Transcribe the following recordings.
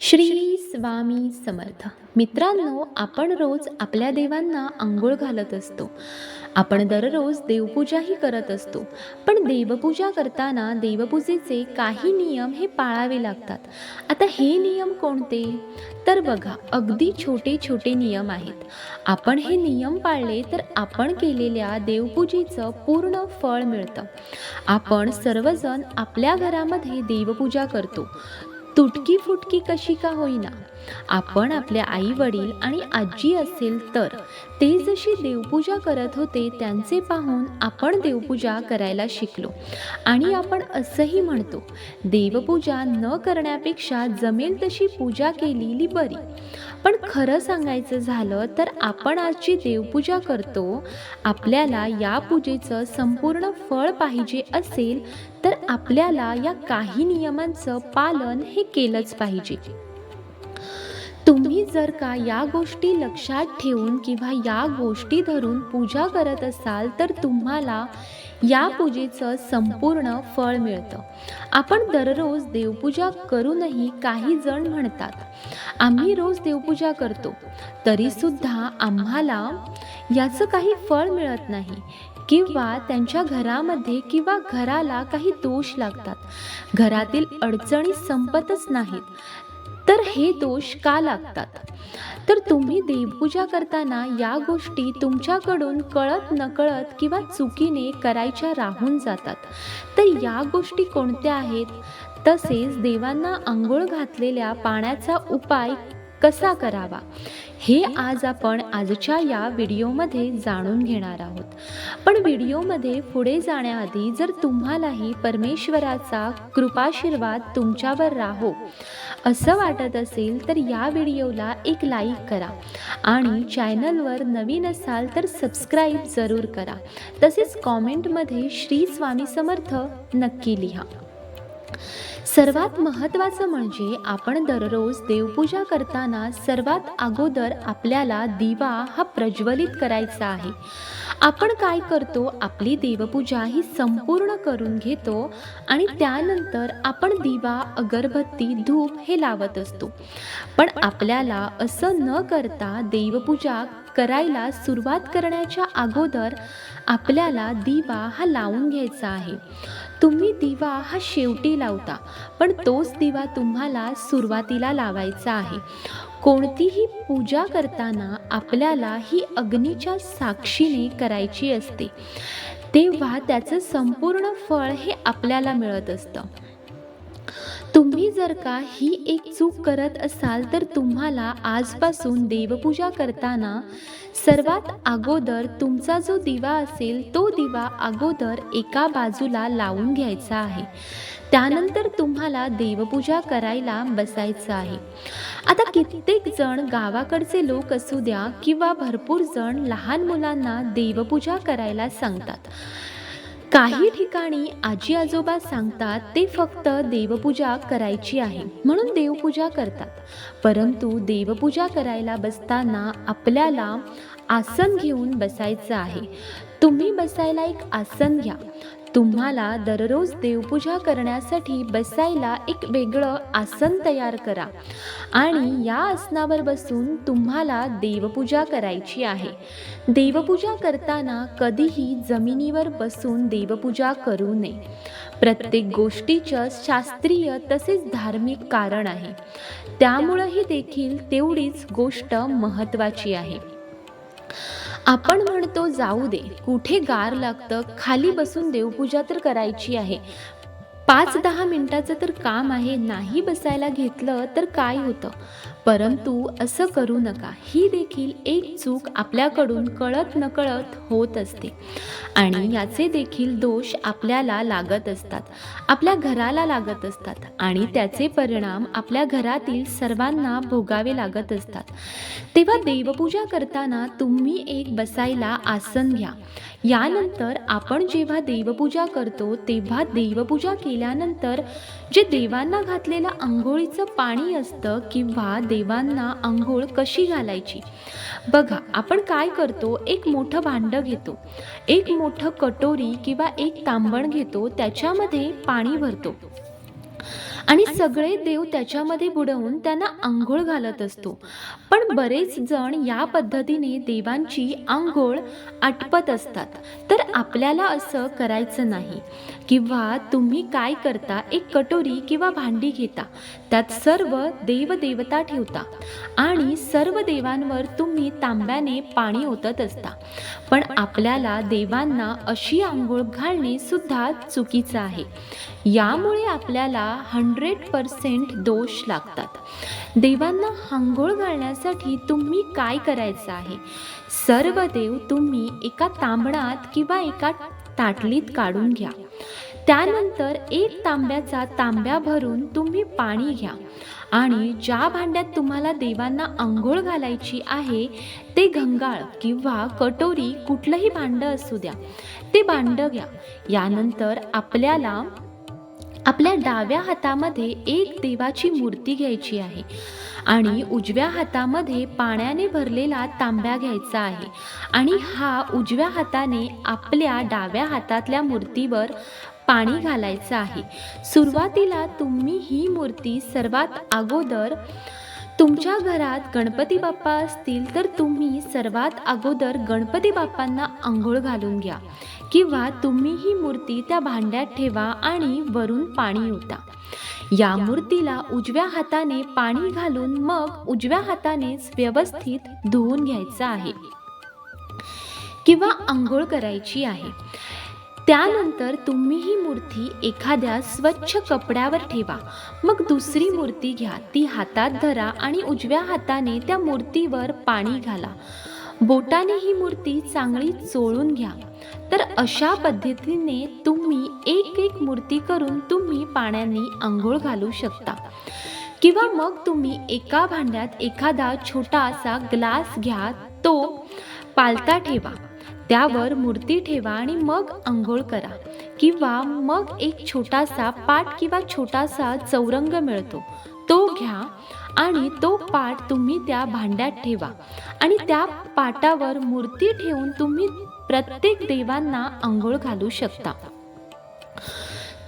श्री स्वामी समर्थ. मित्रांनो आपण रोज आपल्या देवांना आंघोळ घालत असतो. आपण दररोज देवपूजाही करत असतो. पण देवपूजा करताना देवपूजेचे काही नियम हे पाळावे लागतात. आता हे नियम कोणते? तर बघा अगदी छोटे छोटे नियम आहेत. आपण हे नियम पाळले तर आपण केलेल्या देवपूजेचं पूर्ण फळ मिळतं. आपण सर्वजण आपल्या घरामध्ये देवपूजा करतो. तुटकी फुटकी कशी का होईना. आपण आपल्या आई वडील आणि आजी असेल तर ते जशी देवपूजा करत होते त्यांचे पाहून आपण देवपूजा करायला शिकलो. आणि आपण असंही म्हणतो देवपूजा न करण्यापेक्षा जमेल तशी पूजा केलेली बरी. पण खरं सांगायचं झालं तर आपण आज जी देवपूजा करतो. आपल्याला या पूजेचं संपूर्ण फळ पाहिजे असेल तर आपल्याला या काही नियमांचं पालन हे केलंच पाहिजे. तुम्ही जर का या गोष्टी लक्षात ठेवून किंवा या गोष्टी धरून पूजा करत असाल तर तुम्हाला या पूजेचं संपूर्ण फळ मिळतं. आपण दररोज देवपूजा करूनही काही जण म्हणतात आम्ही रोज देवपूजा करतो. तरीसुद्धा आम्हाला याचं काही फळ मिळत नाही. किंवा त्यांच्या घरामध्ये किंवा घराला काही दोष लागतात. घरातील अडचणी संपतच नाहीत. तर हे दोष का लागतात? तर तुम्ही देवपूजा करताना या गोष्टी तुमच्याकडून कळत नकळत किंवा चुकीने करायच्या राहून जातात. तर या गोष्टी कोणत्या आहेत? तसेच देवांना आंघोळ घातलेल्या पाण्याचा उपाय कसा करावा? हे आज आपण आजच्या या व्हिडिओमध्ये जाणून घेणार आहोत. पण व्हिडिओमध्ये पुढे जाण्याआधी जर तुम्हालाही परमेश्वराचा कृपाशीर्वाद तुमच्यावर राहो असं वाटत असेल तर या व्हिडिओला एक लाईक करा आणि चॅनलवर नवीन असाल तर सबस्क्राईब जरूर करा. तसेच कॉमेंटमध्ये श्री स्वामी समर्थ नक्की लिहा. सर्वात महत्त्वाचं म्हणजे आपण दररोज देवपूजा करताना सर्वात अगोदर आपल्याला दिवा हा प्रज्वलित करायचा आहे. आपण काय करतो? आपली देवपूजा ही संपूर्ण करून घेतो आणि त्यानंतर आपण दिवा अगरबत्ती धूप हे लावत असतो. पण आपल्याला असं न करता देवपूजा करायला सुरुवात करण्याच्या अगोदर आपल्याला दिवा हा लावून घ्यायचा आहे. तुम्ही दिवा हा शेवटी लावता पण तोच दिवा तुम्हाला सुरुवातीला लावायचा आहे. कोणतीही पूजा करताना आपल्याला ही अग्नीच्या साक्षीने करायची असते. तेव्हा त्याचं संपूर्ण फळ हे आपल्याला मिळत असतं. तुम्ही जर का ही एक चूक करत असाल तर तुम्हाला आजपासून देवपूजा करताना सर्वात अगोदर तुमचा जो दिवा असेल तो दिवा अगोदर एका बाजूला लावून घ्यायचा आहे. त्यानंतर तुम्हाला देवपूजा करायला बसायचं आहे. आता कित्येक जण गावाकडचे लोक असू द्या किंवा भरपूर जण लहान मुलांना देवपूजा करायला सांगतात. काही ठिकाणी आजी आजोबा सांगतात ते फक्त देवपूजा करायची आहे म्हणून देवपूजा करतात. परंतु देवपूजा करायला बसताना आपल्याला आसन घेऊन बसायचं आहे. तुम्ही बसायला एक आसन घ्या. तुम्हाला दररोज देवपूजा करण्यासाठी बसायला एक वेगळं आसन तयार करा. आणि या आसनावर बसून तुम्हाला देवपूजा करायची आहे. देवपूजा करताना कधीही जमिनीवर बसून देवपूजा करू नये. प्रत्येक गोष्टीचं शास्त्रीय तसेच धार्मिक कारण आहे. त्यामुळंही देखील तेवढीच गोष्ट महत्त्वाची आहे. आपण म्हणतो जाऊ दे कुठे गार लागतं खाली बसून देवपूजा तर करायची आहे. पाच दहा मिनिटाचं तर काम आहे नाही बसायला घेतलं तर काय होतं? परंतु असं करू नका. ही देखील एक चूक आपल्याकडून कळत नकळत होत असते. आणि याचे देखील दोष आपल्याला लागत असतात. आपल्या घराला लागत असतात. आणि त्याचे परिणाम आपल्या घरातील सर्वांना भोगावे लागत असतात. तेव्हा देवपूजा करताना तुम्ही एक बसायला आसन घ्या. यानंतर आपण जेव्हा देवपूजा करतो तेव्हा देवपूजा केल्यानंतर जे देवांना घातलेलं आंघोळीचं पाणी असतं किंवा देवांना आंघोळ कशी घालायची? बघा आपण काय करतो? एक मोठं भांडं घेतो. एक मोठं कटोरी किंवा एक तांबण घेतो. त्याच्यामध्ये पाणी भरतो. आणि सगळे देव त्याच्यामध्ये बुडवून त्यांना आंघोळ घालत असतो. पण बरेच जण या पद्धतीने देवांची आंघोळ आटपत असतात. तर आपल्याला असं करायचं नाही. किंवा तुम्ही काय करता एक कटोरी किंवा भांडी घेता त्यात सर्व देवदेवता ठेवता आणि सर्व देवांवर तुम्ही तांब्याने पाणी ओतत असता. पण आपल्याला देवांना अशी आंघोळ घालणे सुद्धा चुकीचं आहे. यामुळे आपल्याला हंड्रेड पर्सेंट दोष लागतात. देवांना आंघोळ घालण्यासाठी तुम्ही काय करायचं आहे? सर्व देव तुम्ही एका तांबणात किंवा एका ताटलीत काढून घ्या. त्यानंतर एक तांब्याचा तांब्या भरून तुम्ही पाणी घ्या. आणि ज्या भांड्यात तुम्हाला देवांना आंघोळ घालायची आहे ते घंगाळ किंवा कटोरी कुठलंही भांडं असू द्या. ते भांडं घ्या. यानंतर आपल्याला आपल्या डाव्या हातामध्ये एक देवाची मूर्ती घ्यायची आहे आणि उजव्या हातामध्ये पाण्याने भरलेला तांब्या घ्यायचा आहे. आणि हा उजव्या हाताने आपल्या डाव्या हातातल्या मूर्तीवर पाणी घालायचं आहे. सुरुवातीला तुम्ही ही मूर्ती सर्वात अगोदर तुमच्या घरात गणपती बाप्पा असतील तर तुम्ही सर्वात अगोदर गणपती बाप्पांना आंघोळ घालून घ्या. किंवा तुम्ही ही मूर्ती त्या भांड्यात ठेवा आणि वरून पाणी ओता. या मूर्तीला उजव्या हाताने पाणी घालून मग उजव्या हातानेच व्यवस्थित धुवून घ्यायचं आहे. किंवा आंघोळ करायची आहे. त्यानंतर तुम्ही ही मूर्ती एखाद्या स्वच्छ कपड्यावर ठेवा. मग दुसरी मूर्ती घ्या. ती हातात धरा आणि उजव्या हाताने त्या मूर्तीवर पाणी घाला. बोटाने ही मूर्ती चांगली चोळून घ्या. तर अशा पद्धतीने तुम्ही एक एक मूर्ती करून तुम्ही पाण्याने आंघोळ घालू शकता. किंवा मग तुम्ही एका भांड्यात एखादा छोटा असा ग्लास घ्या तो पालता ठेवा. त्यावर मूर्ती ठेवा आणि मग आंघोळ करा. किंवा मग एक छोटासा पाट किंवा छोटासा चौरंग मिळतो. तो घ्या. आणि तो पाट तुम्ही त्या भांड्यात ठेवा. आणि त्या पाटावर मूर्ती ठेवून तुम्ही प्रत्येक देवांना आंघोळ घालू शकता.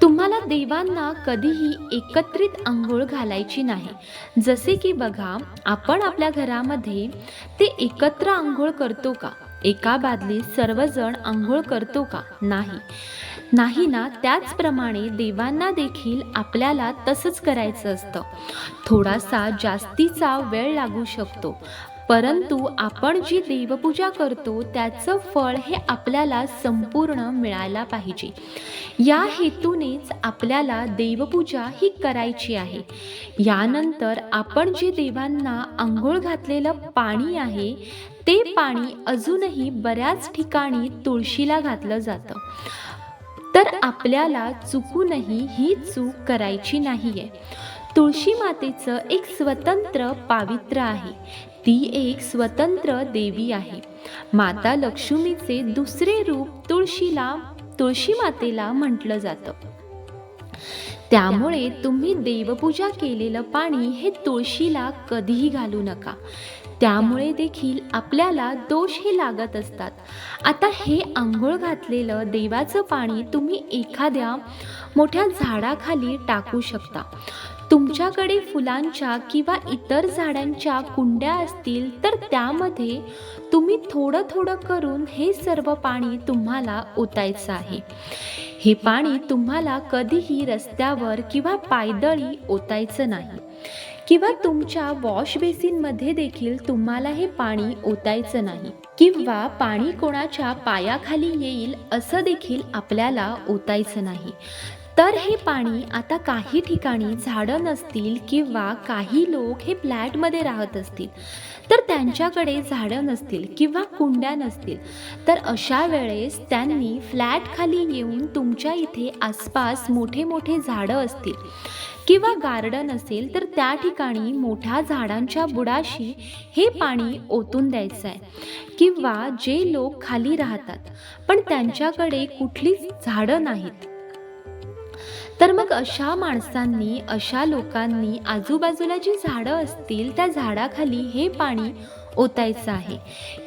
तुम्हाला देवांना कधीही एकत्रित आंघोळ घालायची नाही. जसे की बघा आपण आपल्या घरामध्ये ते एकत्र आंघोळ करतो का? एका बादलीत सर्वजण आंघोळ करतो का? नाही. नाही ना त्याचप्रमाणे देवांना देखील आपल्याला तसंच करायचं असतं. थोडासा जास्तीचा वेळ लागू शकतो. परंतु आपण जी देवपूजा करतो त्याचं फळ हे आपल्याला संपूर्ण मिळायला पाहिजे. या हेतूनेच आपल्याला देवपूजा ही करायची आहे. यानंतर आपण जे देवांना आंघोळ घातलेलं पाणी आहे ते पाणी अजूनही बऱ्याच ठिकाणी तुळशीला घातलं जातं. तर आपल्याला चुकूनही ही चूक करायची नाही आहे तुळशी मातेचं एक स्वतंत्र पावित्र्य आहे. ती एक स्वतंत्र देवी आहे. माता लक्ष्मीचे दुसरे रूप तुळशीला तुळशी मातेला म्हटलं जातं. त्यामुळे तुम्ही देवपूजा केलेलं पाणी हे तुळशीला कधीही घालू नका. त्यामुळे देखील आपल्याला दोष हे लागत असतात. आता हे आंघोळ घातलेलं देवाचं पाणी तुम्ही एखाद्या मोठ्या झाडाखाली टाकू शकता. तुमच्याकडे फुलांच्या किंवा इतर झाडांच्या कुंड्या असतील तर त्यामध्ये तुम्ही थोडं थोडं करून हे सर्व पाणी तुम्हाला ओतायचं आहे. हे पाणी तुम्हाला कधीही रस्त्यावर किंवा पायदळी ओतायचं नाही. किंवा तुमच्या वॉश बेसिनमध्ये देखील तुम्हाला हे पाणी ओतायचं नाही. किंवा पाणी कोणाच्या पायाखाली येईल असं देखील आपल्याला ओतायचं नाही. तर हे पाणी आता काही ठिकाणी झाडं नसतील किंवा काही लोक हे फ्लॅटमध्ये राहत असतील. तर त्यांच्याकडे झाडं नसतील किंवा कुंड्या नसतील. तर अशा वेळेस त्यांनी फ्लॅटखाली येऊन तुमच्या इथे आसपास मोठे मोठे झाडं असतील. किंवा गार्डन असेल तर त्या ठिकाणी मोठ्या झाडांच्या बुडाशी हे पाणी ओतून द्यायचं आहे किंवा जे लोक खाली राहतात. पण त्यांच्याकडे कुठलीच झाडं नाहीत. तर मग अशा माणसांनी अशा लोकांनी आजूबाजूला जी झाडं असतील त्या झाडाखाली हे पाणी ओतायचं आहे.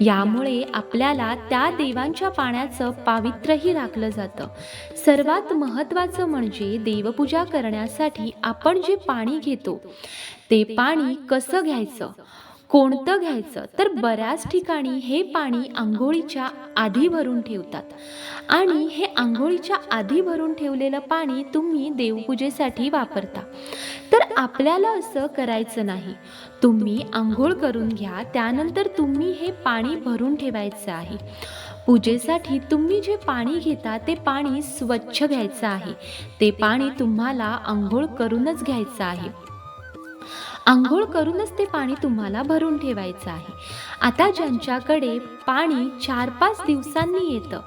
यामुळे आपल्याला त्या देवांच्या पाण्याचं पावित्र्यही राखलं जातं. सर्वात महत्त्वाचं म्हणजे देवपूजा करण्यासाठी आपण जे पाणी घेतो ते पाणी कसं घ्यायचं? कोणतं घ्यायचं? तर बऱ्याच ठिकाणी हे पाणी आंघोळीच्या आधी भरून ठेवतात. आणि हे आंघोळीच्या आधी भरून ठेवलेलं पाणी तुम्ही देवपूजेसाठी वापरता. तर आपल्याला असं करायचं नाही. तुम्ही आंघोळ करून घ्या त्यानंतर तुम्ही हे पाणी भरून ठेवायचं आहे. पूजेसाठी तुम्ही जे पाणी घेता ते पाणी स्वच्छ घ्यायचं आहे. ते पाणी तुम्हाला आंघोळ करूनच घ्यायचं आहे. आंघोळ करूनच ते पाणी तुम्हाला भरून ठेवायचं आहे. आता ज्यांच्याकडे पाणी चार पाच दिवसांनी येतं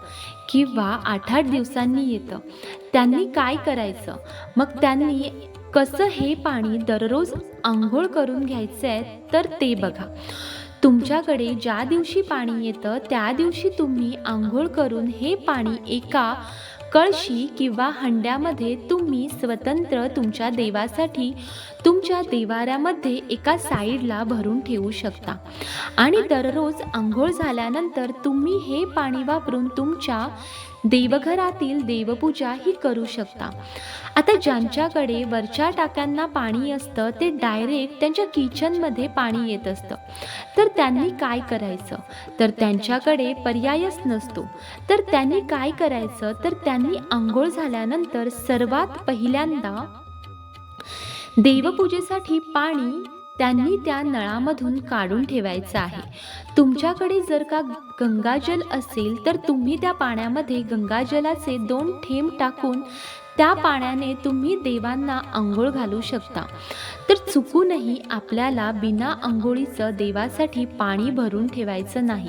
किंवा आठ आठ दिवसांनी येतं त्यांनी काय करायचं? मग त्यांनी कसं हे पाणी दररोज आंघोळ करून घ्यायचं आहे तर ते बघा. तुमच्याकडे ज्या दिवशी पाणी येतं त्या दिवशी तुम्ही आंघोळ करून हे पाणी एका कळशी किंवा हंड्यामध्ये तुम्ही स्वतंत्र तुमच्या देवासाठी तुमच्या देवाऱ्यामध्ये एका साईडला भरून ठेवू शकता. आणि दररोज आंघोळ झाल्यानंतर तुम्ही हे पाणी वापरून तुमच्या देवघरातील देवपूजा ही करू शकता. आता ज्यांच्याकडे वरच्या टाक्यांना पाणी असतं ते डायरेक्ट त्यांच्या किचनमध्ये पाणी येत असतं. तर त्यांनी काय करायचं? तर त्यांच्याकडे पर्यायच नसतो. तर त्यांनी काय करायचं? तर त्यांनी आंघोळ झाल्यानंतर सर्वात पहिल्यांदा देवपूजेसाठी पाणी त्यांनी त्या नळामधून काढून ठेवायचं आहे. तुमच्याकडे जर का गंगाजल असेल तर तुम्ही त्या पाण्यामध्ये गंगाजलाचे दोन थेंब टाकून त्या पाण्याने तुम्ही देवांना आंघोळ घालू शकता. तर चुकूनही आपल्याला बिना आंघोळीचं देवासाठी पाणी भरून ठेवायचं नाही.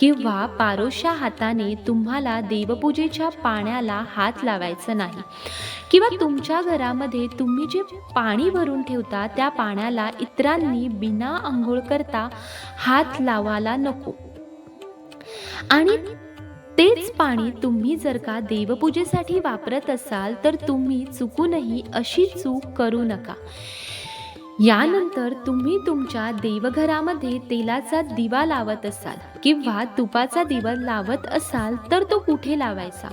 किंवा पारोशा हाताने तुम्हाला देवपूजेच्या पाण्याला हात लावायचा नाही. किंवा तुमच्या घरामध्ये तुम्ही जे पाणी भरून ठेवता त्या पाण्याला इतरांनी बिना आंघोळ करता हात लावायला नको. आणि तेच पाणी तुम्ही जर का देवपूजेसाठी वापरत असाल तर तुम्ही चुकूनही अशी चूक करू नका. यानंतर तुम्ही तुमच्या देवघरामध्ये तेलाचा दिवा लावत असाल किंवा तुपाचा दिवा लावत असाल तर तो कुठे लावायचा?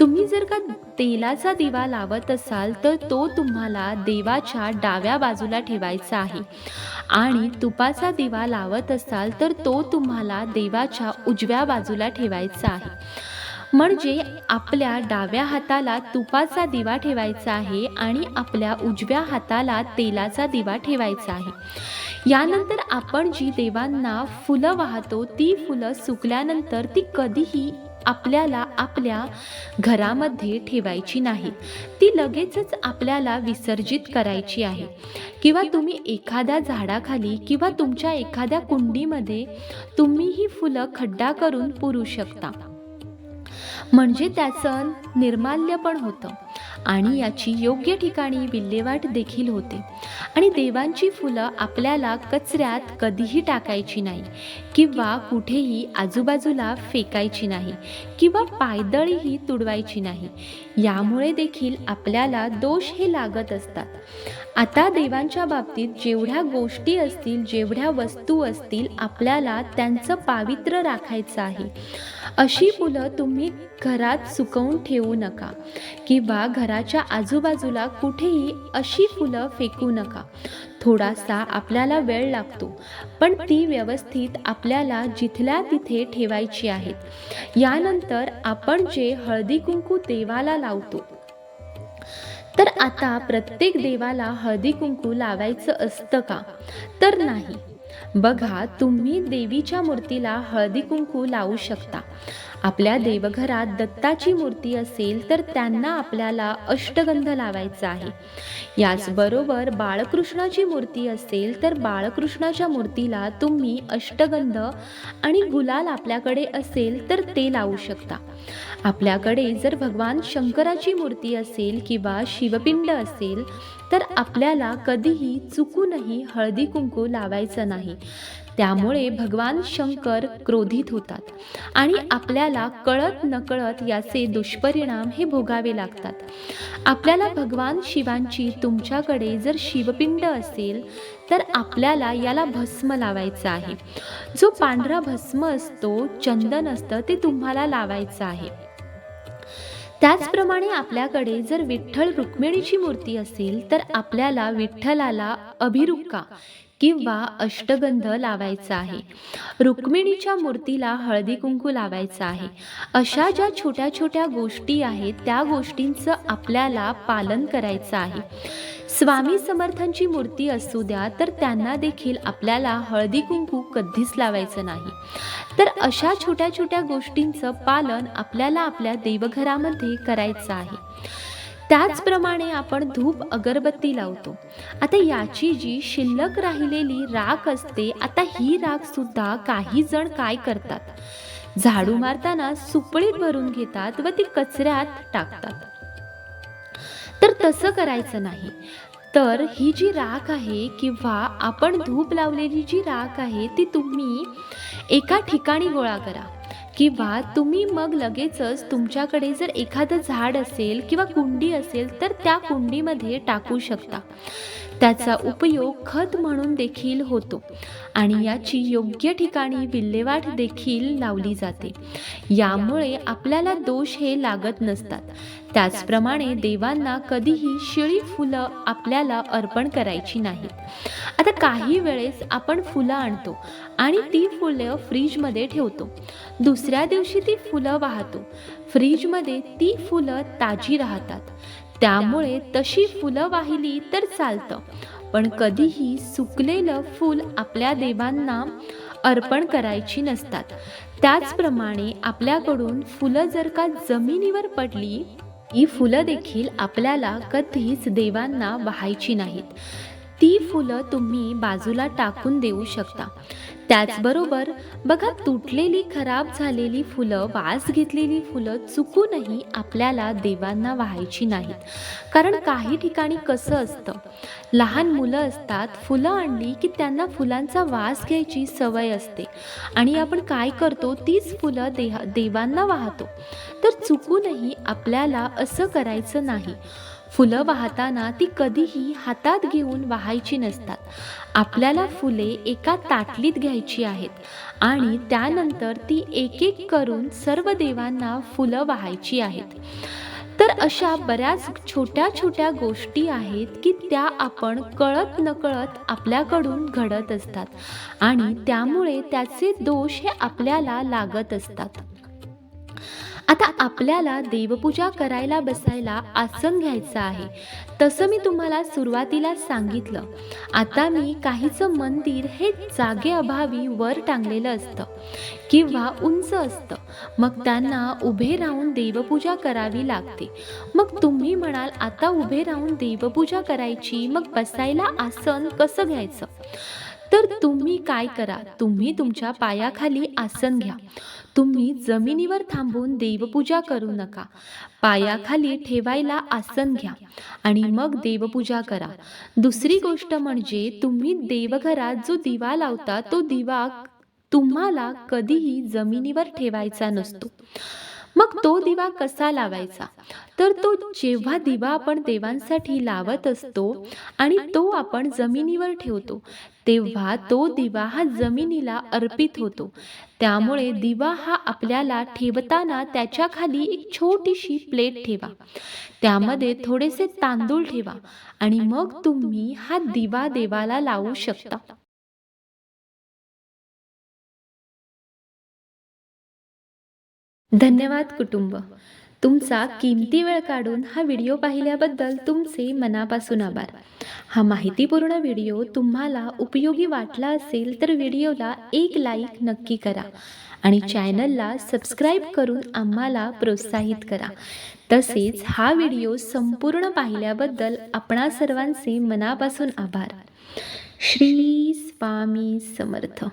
तुम्ही जर का तेलाचा दिवा लावत असाल तर तो तुम्हाला देवाच्या डाव्या बाजूला ठेवायचा आहे. आणि तुपाचा दिवा लावत असाल तर तो तुम्हाला देवाच्या उजव्या बाजूला ठेवायचा आहे. म्हणजे आपल्या डाव्या हाताला तुपाचा दिवा ठेवायचा आहे आणि आपल्या उजव्या हाताला तेलाचा दिवा ठेवायचा आहे. यानंतर आपण जी देवांना फुलं वाहतो ती फुलं सुकल्यानंतर ती कधीही आपल्याला आपल्या घरामध्ये ठेवायची नाही. ती लगेचच आपल्याला विसर्जित करायची आहे. किंवा तुम्ही एखाद्या झाडाखाली किंवा तुमच्या एखाद्या कुंडीमध्ये तुम्ही ही फुलं खड्डा करून पुरू शकता. म्हणजे त्याचं निर्माल्य पण होतं. आणि याची योग्य ठिकाणी विल्हेवाट देखील होते. आणि देवांची फुलं आपल्याला कचऱ्यात कधीही टाकायची नाही किंवा कुठेही आजूबाजूला फेकायची नाही किंवा पायदळीही तुडवायची नाही. यामुळे देखील आपल्याला दोष हे लागत असतात. आता देवांच्या बाबतीत जेवढ्या गोष्टी असतील जेवढ्या वस्तू असतील आपल्याला त्यांचं पावित्र्य राखायचं आहे. अशी फुलं तुम्ही घरात सुकवून ठेवू नका किंवा घराच्या आजूबाजूला कुठेही अशी फुलं फेकू नका. थोडासा आपल्याला वेळ लागतो पण ती व्यवस्थित आपल्याला जिथल्या तिथे ठेवायची आहेत यानंतर आपण जे हळदी कुंकू देवाला लावतो तर आता प्रत्येक देवाला हळदी कुंकू लावायचं असतं का? तर नाही. बघा तुम्ही देवीच्या मूर्तीला हळदी कुंकू लावू शकता. आपल्या देवघरात दत्ताची मूर्ती असेल तर त्यांना आपल्याला अष्टगंध लावायचा आहे. याचबरोबर बाळकृष्णाची मूर्ती असेल तर बाळकृष्णाच्या मूर्तीला तुम्ही अष्टगंध आणि गुलाल आपल्याकडे असेल तर ते लावू शकता. आपल्याकडे जर भगवान शंकराची मूर्ती असेल किंवा शिवपिंड असेल तर आपल्याला कधीही चुकूनही हळदी कुंकू लावायचं नाही. त्यामुळे भगवान शंकर क्रोधित होतात आणि आपल्याला कळत नकळत याचे दुष्परिणाम हे भोगावे लागतात. आपल्याला भगवान शिवांची तुमच्याकडे जर शिवपिंड असेल तर आपल्याला याला भस्म लावायचं आहे. जो पांढरा भस्म असतो चंदन असतं ते तुम्हाला लावायचं आहे. त्याचप्रमाणे आपल्याकडे जर विठ्ठल रुक्मिणीची मूर्ती असेल तर आपल्याला विठ्ठलाला अभिरुक्का किंवा अष्टगंध लावायचा आहे. रुक्मिणीच्या मूर्तीला हळदी कुंकू लावायचा आहे. अशा ज्या छोट्या छोट्या गोष्टी आहेत त्या गोष्टींचं आपल्याला पालन करायचं आहे. स्वामी समर्थांची मूर्ती असू द्या तर त्यांना देखील आपल्याला हळदी कुंकू कधीच लावायचं नाही. तर अशा छोट्या छोट्या गोष्टींचं पालन आपल्याला आपल्या देवघरामध्ये करायचं आहे. त्याचप्रमाणे आपण धूप अगरबत्ती लावतो. आता याची जी शिल्लक राहिलेली राख असते आता ही राख सुद्धा काही जण काय करतात? झाडू मारताना सुपळीत भरून घेतात व ती कचऱ्यात टाकतात. तर तसं करायचं नाही. तर ही जी राख आहे किंवा आपण धूप लावलेली जी राख आहे ती तुम्ही एका ठिकाणी गोळा करा. किंवा तुम्ही मग लगेचच तुमच्याकडे जर एखादं झाड असेल किंवा कुंडी असेल तर त्या कुंडीमध्ये टाकू शकता. त्याचा उपयोग खत म्हणून देखील होतो आणि याची योग्य ठिकाणी विल्हेवाट देखील लावली जाते. यामुळे आपल्याला दोष हे लागत नसतात. त्याचप्रमाणे देवांना कधीही शिळी फुलं आपल्याला अर्पण करायची नाहीत आता काही वेळेस आपण फुलं आणतो आणि ती फुलं फ्रीजमध्ये ठेवतो. दुसऱ्या दिवशी ती फुलं वाहतो. फ्रीजमध्ये ती फुलं ताजी राहतात. त्यामुळे तशी फुलं वाहिली तर चालतं. पण कधीही सुकलेलं फूल आपल्या देवांना अर्पण करायची नसतात. त्याचप्रमाणे आपल्याकडून फुलं जर का जमिनीवर पडली ही फुलं देखील आपल्याला कधीच देवांना वाहायची नाहीत. ती फुलं तुम्ही बाजूला टाकून देऊ शकता. त्याचबरोबर बघा तुटलेली खराब झालेली फुलं वास घेतलेली फुलं चुकूनही आपल्याला देवांना व्हायची नाहीत. कारण काही ठिकाणी कसं असतं लहान मुलं असतात फुलं आणली की त्यांना फुलांचा वास घ्यायची सवय असते. आणि आपण काय करतो तीच फुलं देहा देवांना वाहतो. तर चुकूनही आपल्याला असं करायचं नाही. फुलं वाहताना ती कधीही हातात घेऊन वाहायची नसतात. आपल्याला फुले एका ताटलीत घ्यायची आहेत आणि त्यानंतर ती एक एक करून सर्व देवांना फुलं वाहायची आहेत. तर अशा बऱ्याच छोट्या छोट्या गोष्टी आहेत की त्या आपण कळत नकळत आपल्याकडून घडत असतात आणि त्यामुळे त्याचे दोष हे आपल्याला लागत असतात. आता आपल्याला देवपूजा करायला बसायला आसन घ्यायचं आहे. तसं मी तुम्हाला सुरुवातीला सांगितलं. आता मी काहीचं मंदिर हे जागेअभावी वर टांगलेलं असतं किंवा उंच असतं. मग त्यांना उभे राहून देवपूजा करावी लागते. मग तुम्ही म्हणाल आता उभे राहून देवपूजा करायची मग बसायला आसन कसं घ्यायचं? तर तुम्ही काय करा? तुम्ही तुमच्या पायाखाली आसन घ्या. तुम्ही जमिनीवर थांबून देवपूजा करू नका. पायाखाली ठेवायला आसन घ्या आणि मग देवपूजा करा. दुसरी गोष्ट म्हणजे तुम्ही देवघरात जो दिवा लावता तो दिवा तुम्हाला कधीही जमिनीवर ठेवायचा नसतो. मग तो दिवा कसा लावायचा? तर तो जेव्हा दिवा आपण देवांसाठी लावत असतो आणि तो आपण जमिनीवर ठेवतो तेव्हा तो दिवा हा जमिनीला अर्पित होतो. त्यामुळे दिवा हा आपल्याला ठेवताना त्याच्याखाली एक छोटीशी प्लेट ठेवा. त्यामध्ये थोडेसे तांदूळ ठेवा आणि मग तुम्ही हा दिवा देवाला लावू शकता. धन्यवाद कुटुंब. तुमचा किमती वेळ काढून हा व्हिडिओ पाहिल्याबद्दल तुमचे मनापासून आभार. हा माहितीपूर्ण व्हिडिओ तुम्हाला उपयोगी वाटला असेल तर व्हिडिओला एक लाईक नक्की करा आणि चॅनलला सबस्क्राईब करून आम्हाला प्रोत्साहित करा. तसेच हा व्हिडिओ संपूर्ण पाहिल्याबद्दल आपणा सर्वांचे मनापासून आभार. श्री स्वामी समर्थ.